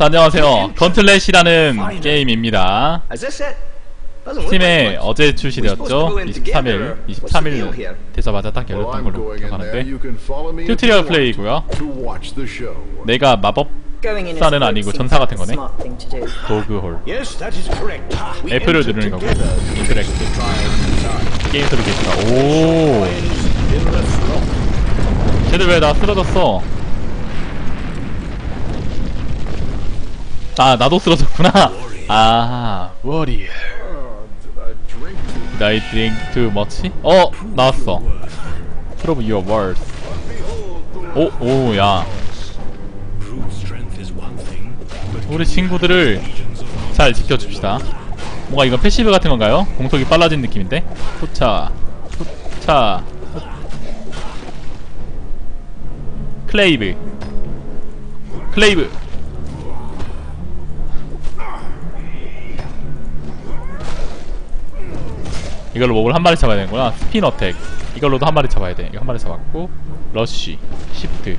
자, 안녕하세요. 건틀렛이라는 게임입니다. Much. 어제 출시되었죠. 23일, 23일 되자마자 딱 열렸던 걸로. 기억하는데 튜토리얼 플레이고요. 내가 마법 사는 아니고 전사 같은 거네. 도그홀 entered 누르는 거고 인터랙트. 게임 소리 계시다. 오. 쟤들 왜 나 쓰러졌어? 아, 나도 쓰러졌구나. 아, 워리어. Oh, did I drink too much? 어, 나왔어. Prove your words. 오, 오, 야. Brute strength is one thing, but 우리 친구들을 잘 지켜줍시다. 뭔가 이건 패시브 같은 건가요? 공속이 빨라진 느낌인데? 포차, 포차, 클레이브, 클레이브. 이걸로 몹을 한 마리 잡아야 되는구나. 스핀 어택. 이걸로도 한 마리 잡아야 돼. 이거 한 마리 잡았고, 러쉬, 시프트.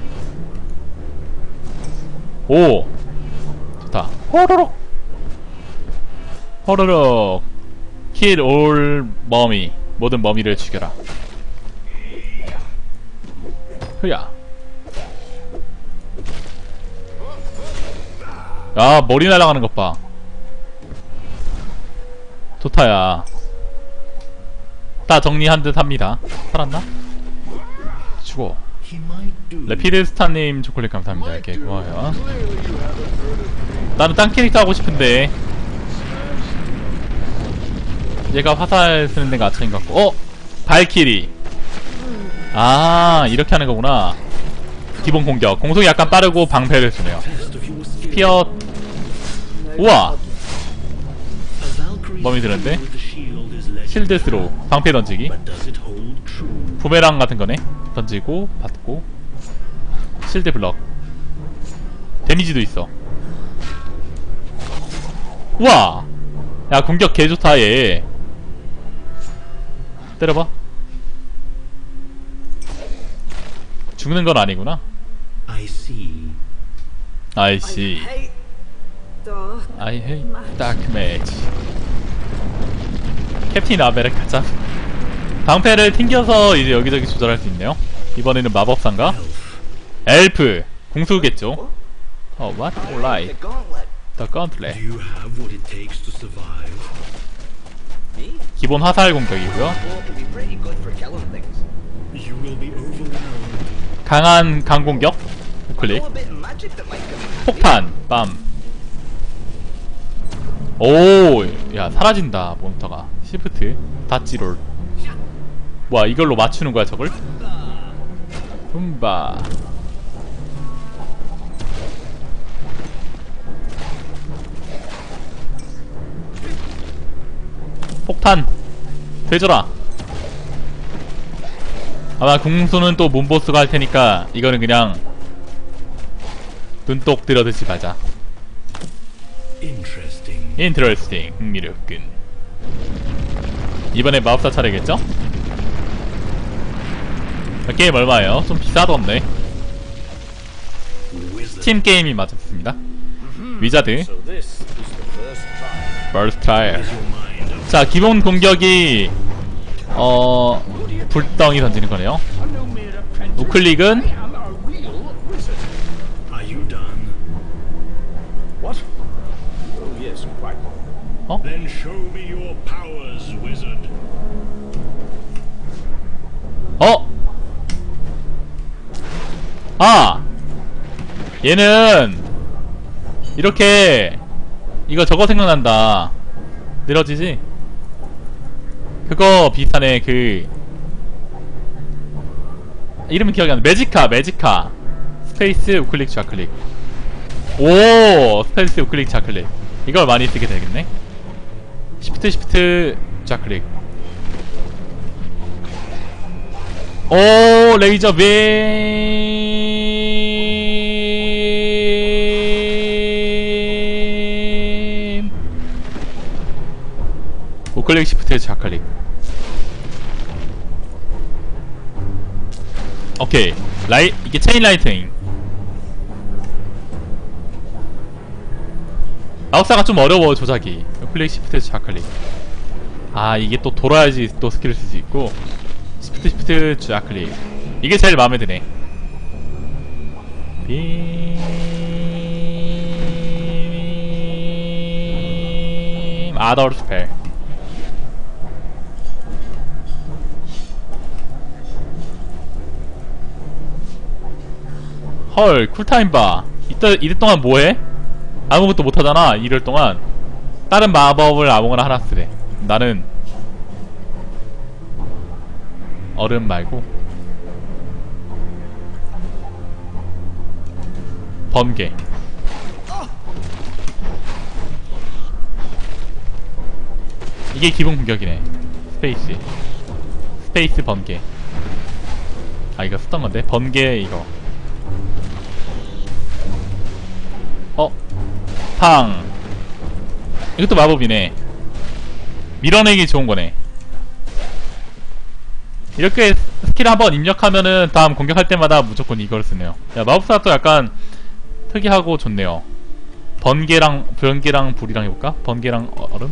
오! 좋다. 호로록! 호로록! Kill all 머미. 모든 머미를 죽여라. 흐야. 야, 머리 날아가는 것 봐. 좋다, 야. 다 정리한 듯 합니다. 살았나? 죽어. 레피드스타님 초콜릿 감사합니다. 이렇게 고마워요. 나는 딴 캐릭터 하고 싶은데 얘가 화살 쓰는 데가 아차인 것 같고 어? 발키리 아 이렇게 하는 거구나 기본 공격 공속이 약간 빠르고 방패를 쓰네요. 피어 우와 마음에 드는데? 실드 스로 방패 던지기? 부메랑 같은 거네. 던지고 받고. 실드 블럭. 데미지도 있어. 우와! 야 공격 개 좋다 얘 때려봐. 죽는 건 아니구나. I see. 아이씨 Hey, dog. I hate dark mage 캡틴 아메리카자 방패를 튕겨서 이제 여기저기 조절할 수 있네요 이번에는 마법사인가? 엘프 공수겠죠 어 what? Alright the gauntlet? 기본 화살 공격이고요. 강한 강공격 I 클릭 know a bit of magic that might come in handy. 폭탄 빰 오, 야 사라진다 몬스터가 시프트. 다찌롤. 와 이걸로 맞추는 거야 저걸? 흠바. 폭탄. 되줘라. 아마 궁수는 또 문보스가 할 테니까 이거는 그냥 눈독 들여듯이 가자. Interesting. 흥미롭군 이번에 마법사 차례겠죠? 아, 게임 얼마예요? 좀 비싸던데. 스팀 게임이 맞았습니다 위자드 So this is the first try. 벌스 트라이얼 Is your mind up? 자 기본 공격이 어 불덩이 던지는 거네요 우클릭은 Are 어? 아! 얘는 이렇게 이거 저거 생각난다 느려지지? 그거 비슷하네 그 이름은 기억이 안 나. 매지카 매지카 스페이스 우클릭 좌클릭 오 스페이스 우클릭 좌클릭 이걸 많이 쓰게 되겠네 시프트 시프트 좌클릭 오 레이저 빔 우클릭 시프트 좌클릭. 오케이. 라이 이게 체인 라이트닝. 마법사가 좀 어려워 조작이. 클릭 시프트 좌클릭. 아 이게 또 돌아야지 또 스킬을 쓸 수 있고 시프트 좌클릭 이게 제일 마음에 드네. 빔 아더 스펠. 헐 쿨타임 봐. 이따 이때 동안 뭐해? 아무것도 못하잖아 이럴 동안. 다른 마법을 아무거나 하나 쓰래. 나는 얼음 말고 번개. 이게 기본 공격이네. 스페이스. 스페이스 번개. 아 이거 쓰던 건데? 번개 이거. 어? 팡. 이것도 마법이네. 밀어내기 좋은 거네 이렇게 스킬 한번 입력하면은 다음 공격할 때마다 무조건 이걸 쓰네요. 야 마법사 또 약간 특이하고 좋네요. 번개랑 번개랑 불이랑 해볼까? 번개랑 어- 얼음?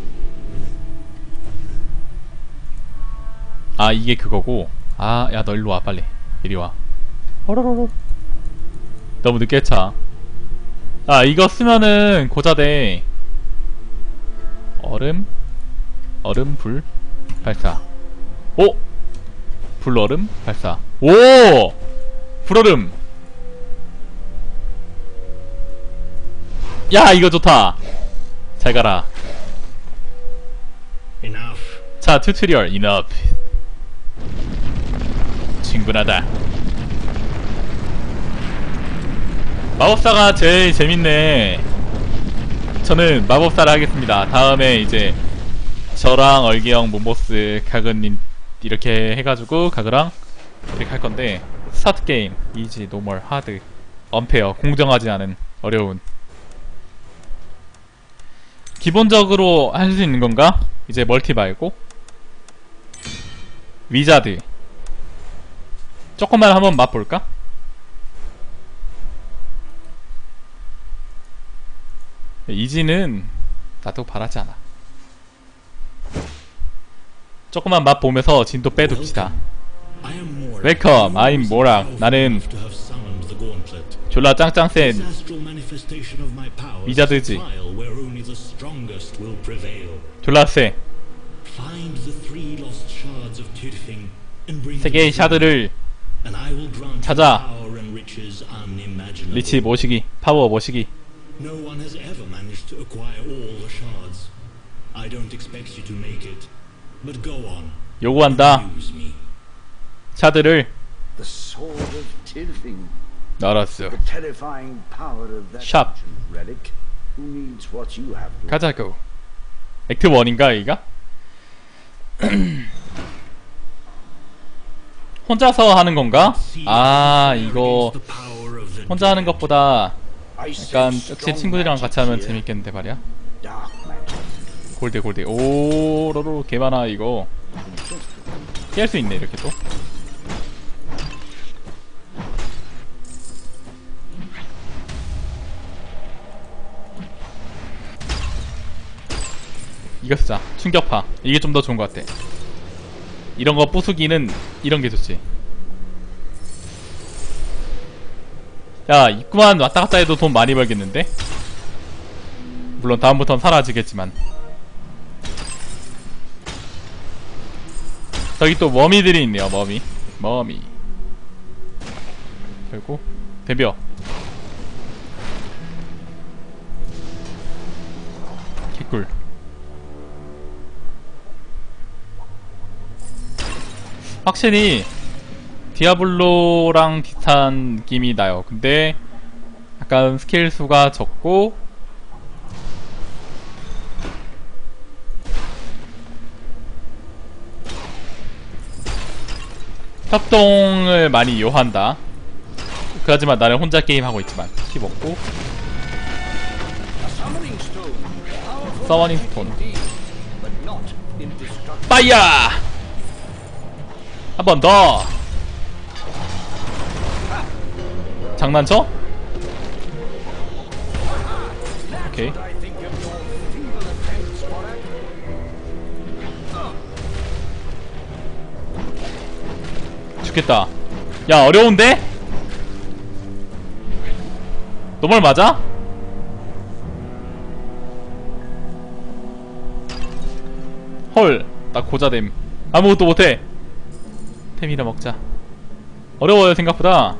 아 이게 그거고. 아 야 너 일로 와 빨리. 이리 와. 어로로로. 너무 늦게 차. 아 이거 쓰면은 고자돼 얼음? 얼음 불? 발사. 오 불얼음 발사. 오! 불얼음 야 이거 좋다. 잘 가라. Enough. 자 튜토리얼. Enough. 충분하다. 마법사가 제일 재밌네. 저는 마법사를 하겠습니다. 다음에 이제 저랑 얼기형 몬보스 가그님 이렇게 해가지고 가그랑 이렇게 할 건데 스타트 게임 이지 노멀 하드 언페어 공정하지 않은 어려운 기본적으로 할 수 있는 건가? 이제 멀티 말고 위자드 조금만 한번 맛볼까? 이지는 나도 바라지 않아 조금만 맛 보면서 진도 빼둡시다. 웰컴 I'm 모락 나는. 졸라 strongest will prevail. 졸라 세 them 개의 샤드를 찾아. 리치 모시기 파워 모시기. 요구한다 Use me. 샤드를 The sword of Tirfing. 알았어 The terrifying power of that Shop. ancient relic. Who needs what you have to 가자 고 액트 1인가 여기가? 혼자서 하는 건가? 아 이거 혼자 하는. 것보다 I 약간 역시 친구들이랑 같이 하면. 재밌겠는데 말이야. 골드 골드 오로로 개 많아 이거. 피할 수 있네 이렇게 또. 이거 쓰자. 충격파. 이게 좀 더 좋은 것 같아. 이런 거 부수기는 이런 게 좋지. 야 입구만 왔다 갔다 해도 돈 많이 벌겠는데? 물론 다음부턴 사라지겠지만 저기 또 머미들이 있네요 머미. 머미. 그리고 덤벼 개꿀. 확실히 디아블로랑 비슷한 느낌이 나요. 근데 약간 스킬 수가 적고 협동을 많이 요한다. 그하지만 나는 혼자 게임하고 있지만 stone. Powerful 서머닝 스톤. 파이어! 한 번 더! 장난쳐? 오케이 죽겠다 야 어려운데? 너말 맞아? 헐, 나 고자됨. 아무것도 못해. 템이나 먹자. 어려워요, 생각보다.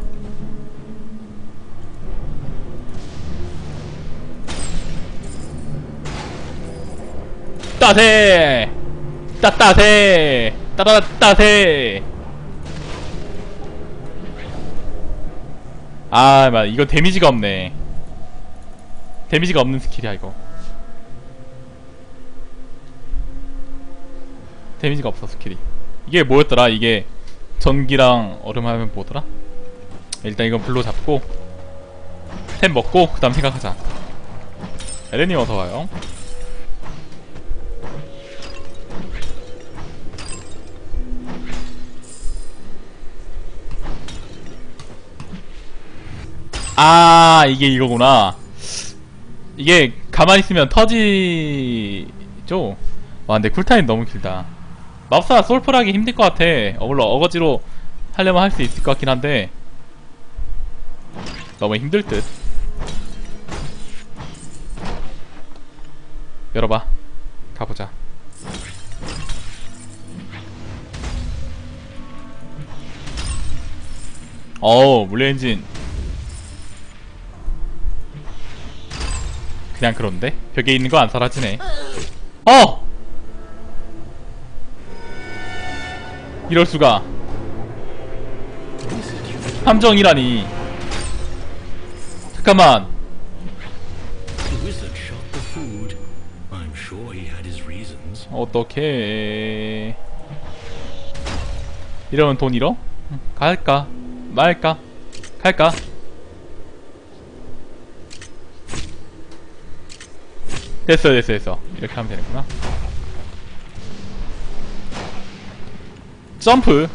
따세! 따따세! 따따따세! 아, 맞 이거 데미지가 없네. 데미지가 없는 스킬이야, 이거. 데미지가 없어, 스킬이. 이게 뭐였더라? 이게 전기랑 얼음 하면 뭐더라? 일단 이건 불로 잡고 템 먹고 그 다음 생각하자. 에렌님 어서와요. 아 이게 이거구나. 이게 가만히 있으면 터지죠? 와 근데 쿨타임 너무 길다. 맙사 솔플하기 힘들 것 같아. 어, 물론 어거지로 하려면 할 수 있을 것 같긴 한데. 너무 힘들 듯. 열어봐. 가보자. 어우 물레 엔진 그냥 그런데? 벽에 있는 거 안 사라지네 어! 이럴 수가 함정이라니 잠깐만. 어떻게 이러면 돈 잃어? 응, 갈까? 말까? 갈까? 됐어 됐어 됐어. 이렇게 하면 되는구나. 점프.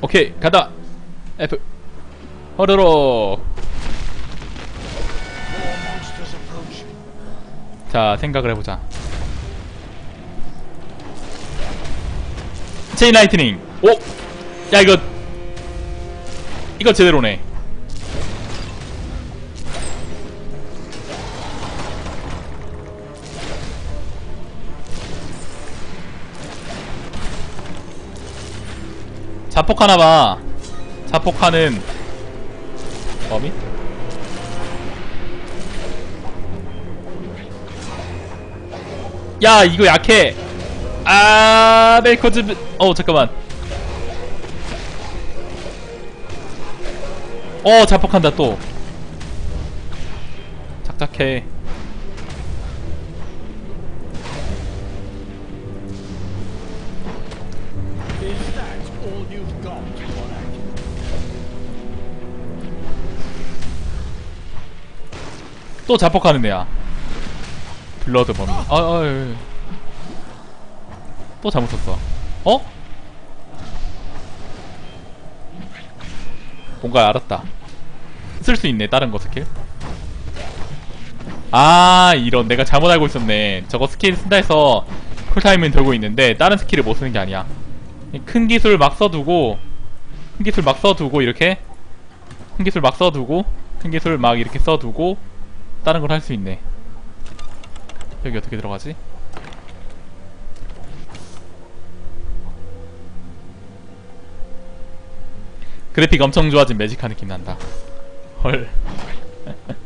오케이 가다. F. 허르로. 자 생각을 해보자. 체인 라이트닝 오! 야 이거. 이거 제대로네 자폭하나봐. 자폭하는 범위? 야 이거 약해. 아 멜커즈 어 잠깐만. 어 자폭한다 또. 착착해 또 자폭하는 애야. 블러드 범위 아, 아, 예, 예. 또 잘못 썼어. 어? 뭔가 알았다. 쓸 수 있네 다른 거 스킬. 아 이런. 내가 잘못 알고 있었네. 저거 스킬 쓴다 해서 쿨타임은 돌고 있는데 다른 스킬을 못 쓰는 게 아니야. 큰 기술 막 써두고 큰 기술 막 써두고 이렇게 큰 기술 막 써두고 큰 기술 막 이렇게 써두고 다른 걸 할 수 있네 여기 어떻게 들어가지? 그래픽 엄청 좋아진 매직한 느낌 난다 헐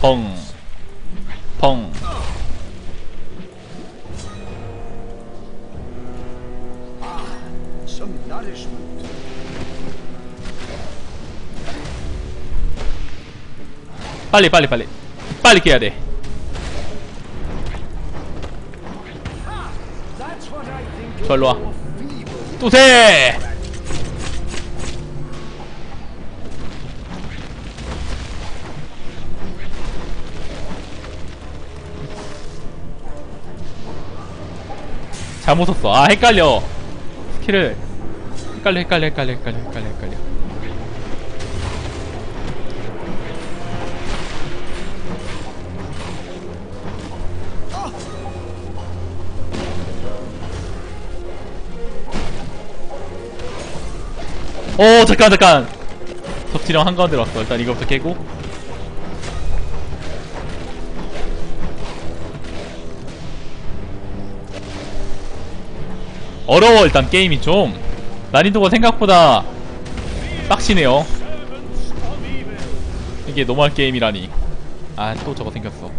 펑. 펑. 빨리 빨리 빨리. 빨리 깨야 돼. 일로 와. 뚜세! 잘못 썼어. 아 헷갈려. 스킬을. 헷갈려 헷갈려 헷갈려 헷갈려 헷갈려 헷갈려 오 잠깐 잠깐. 섭지령 한가운데 왔어. 일단 이거부터 깨고. 어려워 일단 게임이 좀. 난이도가 생각보다 빡시네요. 이게 노멀 게임이라니. 아 또 저거 생겼어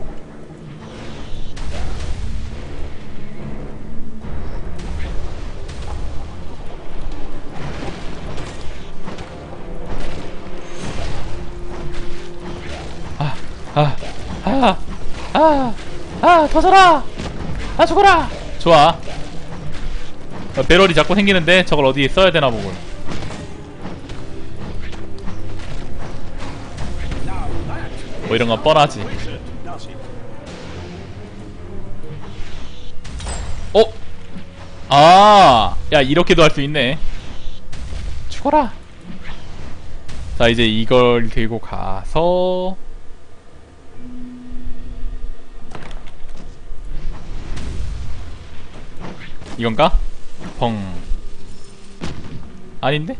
아, 아, 터져라! 아, 죽어라! 좋아. 어, 배럴이 자꾸 생기는데 저걸 어디에 써야 되나 보군. 뭐 이런 건 뻔하지. 어? 아, 야 이렇게도 할 수 있네. 죽어라. 자 이제 이걸 들고 가서 이건가? 펑 아닌데?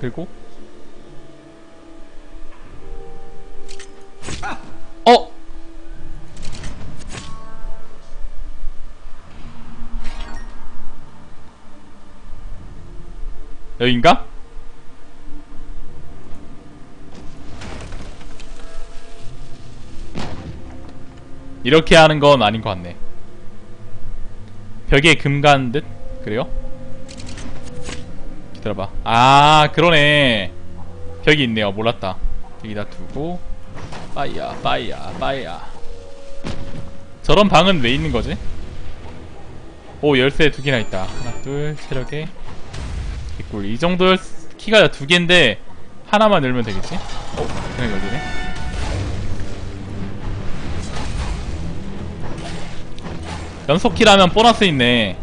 그리고 여긴가? 이렇게 하는 건 아닌 것 같네. 벽에 금 간 듯? 그래요? 기다려봐. 아 그러네. 벽이 있네요. 몰랐다. 여기다 두고. 빠이야 빠이야 빠이야. 저런 방은 왜 있는 거지? 오 열쇠 두 개나 있다. 하나 둘 체력에 개꿀 이 정도 키가 두 개인데 하나만 늘면 되겠지? 어? 그냥 열리네 연속 키라면 보너스 있네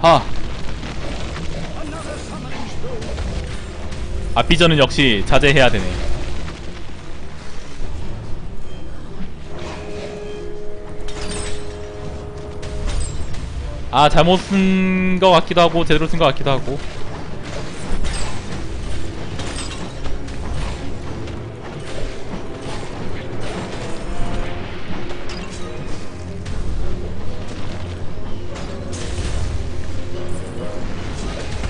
하 아피저는 역시 자제해야 되네 아 잘못 쓴거 같기도 하고 제대로 쓴거 같기도 하고.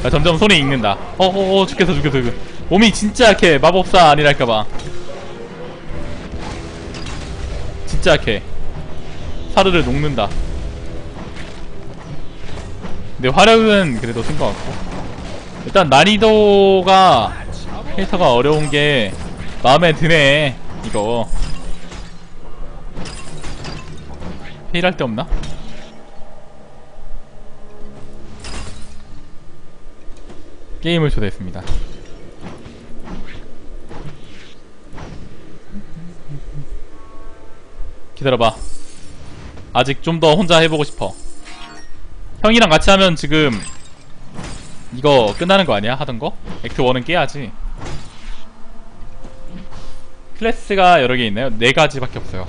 아, 점점 손에 익는다. 어어어 죽겠어 죽겠어 죽겠어. 몸이 진짜 약해. 마법사 아니랄까봐. 진짜 약해. 사르르 녹는다 근데 화력은 그래도 쓴 것 같고. 일단 난이도가 캐릭터가 어려운 게 마음에 드네 이거. 페일할 데 없나? 게임을 초대했습니다. 기다려봐. 아직 좀 더 혼자 해보고 싶어 형이랑 같이 하면 지금 이거 끝나는 거 아니야? 하던 거? 액트 1은 깨야지 클래스가 여러 개 있나요? 네 가지밖에 없어요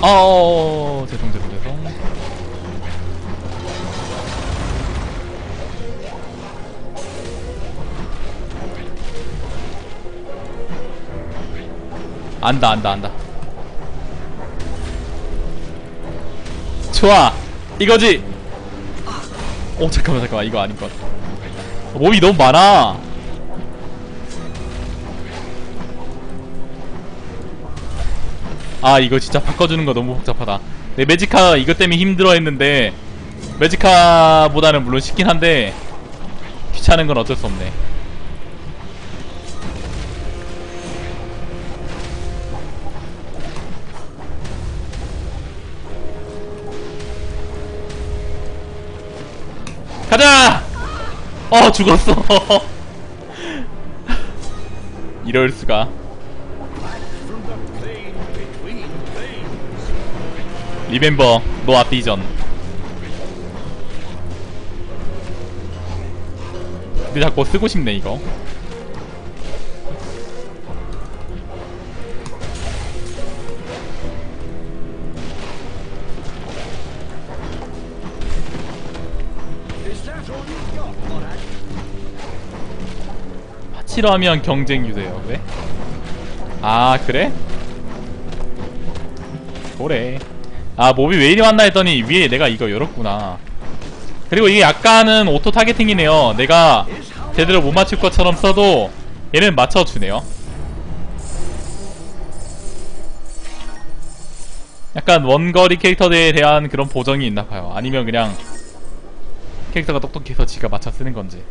어어어 죄송 죄송 죄송 안다 안다 안다 좋아. 이거지. 오 잠깐만 잠깐만. 이거 아닌 것 같아. 몸이 너무 많아. 아 이거 진짜 바꿔주는 거 너무 복잡하다. 내 매지카 이것 때문에 힘들어 했는데 매지카보다는 물론 쉽긴 한데 귀찮은 건 어쩔 수 없네 어 죽었어. 이럴수가. 리멤버 노아 비전. 근데 자꾸 쓰고싶네 이거. 파치러하면 경쟁 유도요. 왜? 아 그래? 그래? 아 몹이 왜 이리 왔나 했더니 위에 내가 이거 열었구나. 그리고 이게 약간은 오토 타겟팅이네요. 내가 제대로 못 맞출 것처럼 써도 얘는 맞춰주네요. 약간 원거리 캐릭터들에 대한 그런 보정이 있나봐요. 아니면 그냥 캐릭터가 똑똑해서 지가 맞춰 쓰는 건지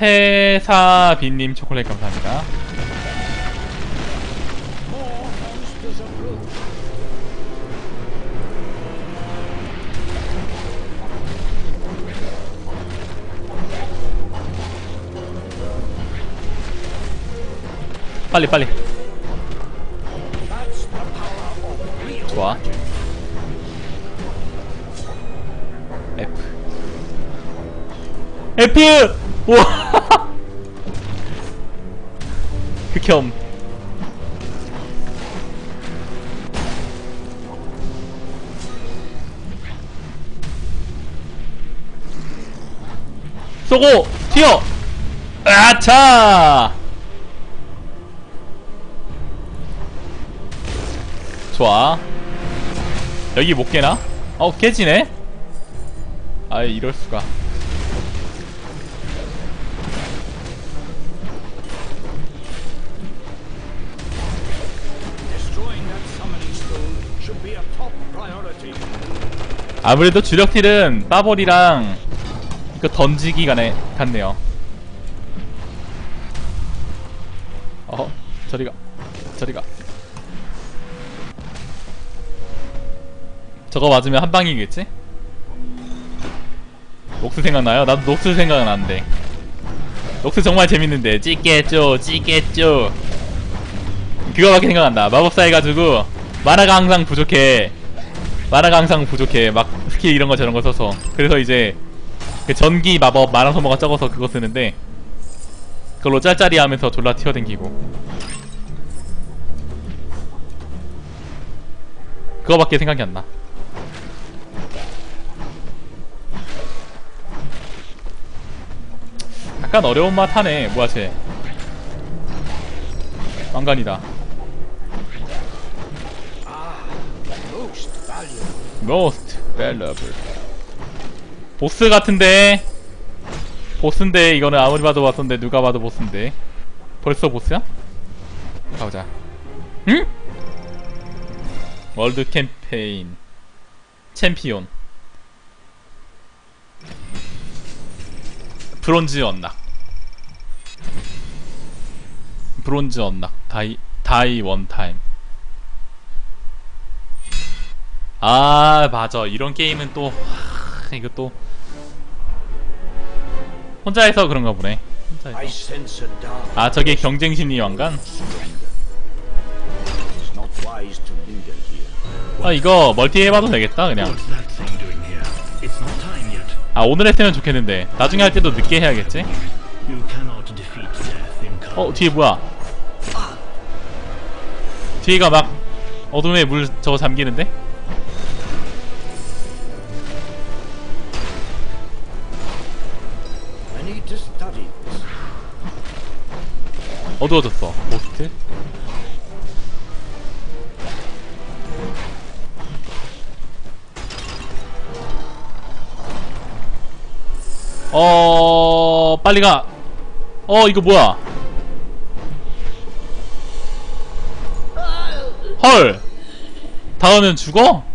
태사빈님 초콜릿 감사합니다. 빨리 빨리 좋아. F F 우와. 극혐. 쏘고 튀어. 아차. 좋아. 여기 못 깨나? 어 깨지네? 아 이럴수가 아무래도 주력 딜은 빠볼이랑 그 던지기 간에 같네요. 어, 저리가, 저리가. 저거 맞으면 한 방이겠지? 녹스 생각나요? 나도 녹스 생각나는데. 녹스 정말 재밌는데 찌겠죠, 찌겠죠. 그거밖에 생각난다. 마법사 해가지고 만화가 항상 부족해. 만화가 항상 부족해. 막 스킬 이런 거 저런 거 써서. 그래서 이제 그 전기 마법 만화 소모가 적어서 그거 쓰는데 그걸로 짤짤이 하면서 졸라 튀어댕기고. 그거밖에 생각이 안 나. 약간 어려운 맛 하네. 뭐야 쟤. 왕관이다. Most valuable. 보스 같은데. 보스인데 이거는 아무리 봐도 봤었는데 누가 봐도 보스인데. 벌써 보스야? 가보자. 응? 월드 캠페인 챔피온 브론즈 언락 브론즈 언락 다이 다이 원타임 아 맞아 이런 게임은 또 하, 이거 또 혼자 해서 그런가 보네 혼자 해서. 아 저게 경쟁 심리 왕관. 아 이거 멀티 해봐도 되겠다 그냥. 아 오늘 했으면 좋겠는데 나중에 할 때도 늦게 해야겠지. 어 뒤에 뭐야 뒤에가 막 어둠에 물 저거 잠기는데 어두워졌어 모스트 어 빨리 가. 어 이거 뭐야? 헐. 닿으면 죽어?